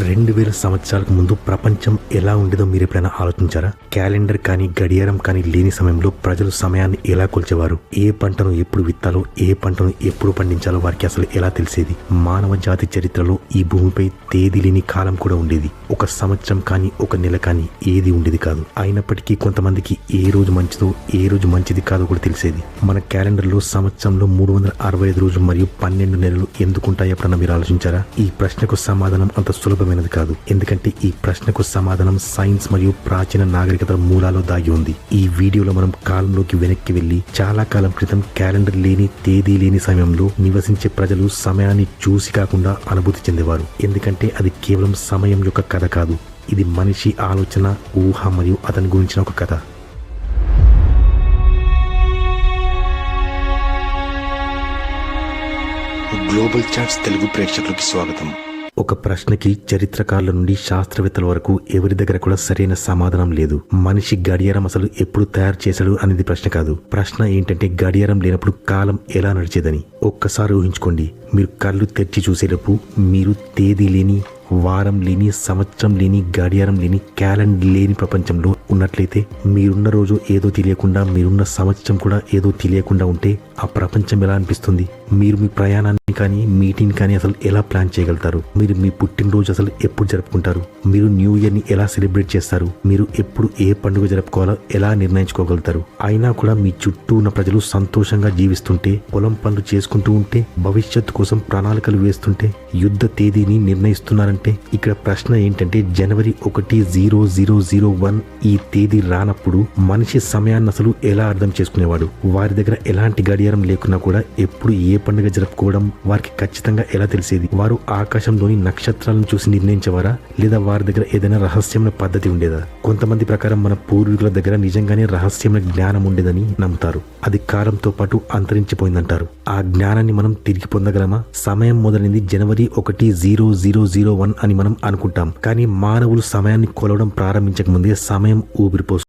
రెండు వేల సంవత్సరాలకు ముందు ప్రపంచం ఎలా ఉండేదో మీరు ఎప్పుడైనా ఆలోచించారా? క్యాలెండర్ కానీ గడియారం కానీ లేని సమయంలో ప్రజలు సమయాన్ని ఎలా కొలిచేవారు? ఏ పంటను ఎప్పుడు విత్తాలో ఏ పంటను ఎప్పుడు పండించాలో వారికి అసలు ఎలా తెలిసేది? మానవ జాతి చరిత్రలో ఈ భూమిపై తేదీ లేని కాలం కూడా ఉండేది. ఒక సంవత్సరం కానీ ఒక నెల కానీ ఏది ఉండేది కాదు. అయినప్పటికీ కొంతమందికి ఏ రోజు మంచిదో ఏ రోజు మంచిది కాదో కూడా తెలిసేది. మన క్యాలెండర్లో సంవత్సరంలో మూడు వందల అరవై ఐదు రోజులు మరియు పన్నెండు నెలలు ఎందుకుంటాయి ఎప్పుడన్నా మీరు ఆలోచించారా? ఈ ప్రశ్నకు సమాధానం అంత సులభమైనది కాదు. ఎందుకంటే ఈ ప్రశ్నకు సమాధానం సైన్స్ మరియు ప్రాచీన నాగరికత మూలాలో దాగి ఉంది. ఈ వీడియోలో మనం కాలంలోకి వెనక్కి వెళ్ళి చాలా కాలం క్రితం క్యాలెండర్ లేని తేదీ లేని సమయంలో నివసించే ప్రజలు సమయాన్ని చూసి కాకుండా అనుభూతి చెందేవారు. ఎందుకంటే అది కేవలం సమయం యొక్క కథ కాదు. ఇది మనిషి ఆలోచన ఊహ మరియు అతని గురించిన ఒక కథ. గ్లోబల్ చాట్స్ తెలుగు ప్రేక్షకులకి స్వాగతం. ఒక ప్రశ్నకి చరిత్రకారుల నుండి శాస్త్రవేత్తల వరకు ఎవరి దగ్గర కూడా సరైన సమాధానం లేదు. మనిషి గడియారం అసలు ఎప్పుడు తయారు చేశాడు అనేది ప్రశ్న కాదు. ప్రశ్న ఏంటంటే గడియారం లేనప్పుడు కాలం ఎలా నడిచేదని. ఒక్కసారి ఊహించుకోండి. మీరు కళ్ళు తెరిచి చూసేటప్పుడు మీరు తేదీ లేని వారం లేని సంవత్సరం లేని గడియారం లేని క్యాలెండర్ లేని ప్రపంచంలో ఉన్నట్లయితే మీరున్న రోజు ఏదో తెలియకుండా మీరున్న సంవత్సరం కూడా ఏదో తెలియకుండా ఉంటే ఆ ప్రపంచం ఎలా అనిపిస్తుంది? మీరు మీ ప్రయాణాన్ని కానీ మీటింగ్ కానీ అసలు ఎలా ప్లాన్ చేయగలుగుతారు? మీరు మీ పుట్టినరోజు అసలు ఎప్పుడు జరుపుకుంటారు? మీరు న్యూ ఇయర్ని ఎలా సెలబ్రేట్ చేస్తారు? మీరు ఎప్పుడు ఏ పండుగ జరుపుకోవాలో ఎలా నిర్ణయించుకోగలుగుతారు? అయినా కూడా మీ చుట్టూ ఉన్న ప్రజలు సంతోషంగా జీవిస్తుంటే పొలం పనులు చేసుకుంటూ ఉంటే భవిష్యత్తు కోసం ప్రణాళికలు వేస్తుంటే యుద్ధ తేదీని నిర్ణయిస్తున్నారంటే ఇక్కడ ప్రశ్న ఏంటంటే జనవరి ఒకటి జీరో జీరో జీరో వన్ ఈ తేదీ రానప్పుడు మనిషి సమయాన్ని అసలు ఎలా అర్థం చేసుకునేవాడు? వారి దగ్గర ఎలాంటి గడియారం లేకున్నా కూడా ఎప్పుడు ఏ పండుగ జరుపుకోవడం వారికి ఖచ్చితంగా ఎలా తెలిసేది? వారు ఆకాశంలోని నక్షత్రాలను చూసి నిర్ణయించేవారా? లేదా వారి దగ్గర ఏదైనా రహస్యమైన పద్ధతి ఉండేదా? కొంతమంది ప్రకారం మన పూర్వీకుల దగ్గర నిజంగానే రహస్యమైన జ్ఞానం ఉండేదని నమ్ముతారు. అది కాలంతో పాటు అంతరించిపోయిందంటారు. ఆ జ్ఞానాన్ని మనం తిరిగి పొందగలమా? సమయం మొదలైంది జనవరి ఒకటి జీరో జీరో జీరో వన్ అని మనం అనుకుంటాం. కానీ మానవులు సమయాన్ని కొలవడం ప్రారంభించక ముందే సమయం ఊపిరిపోసు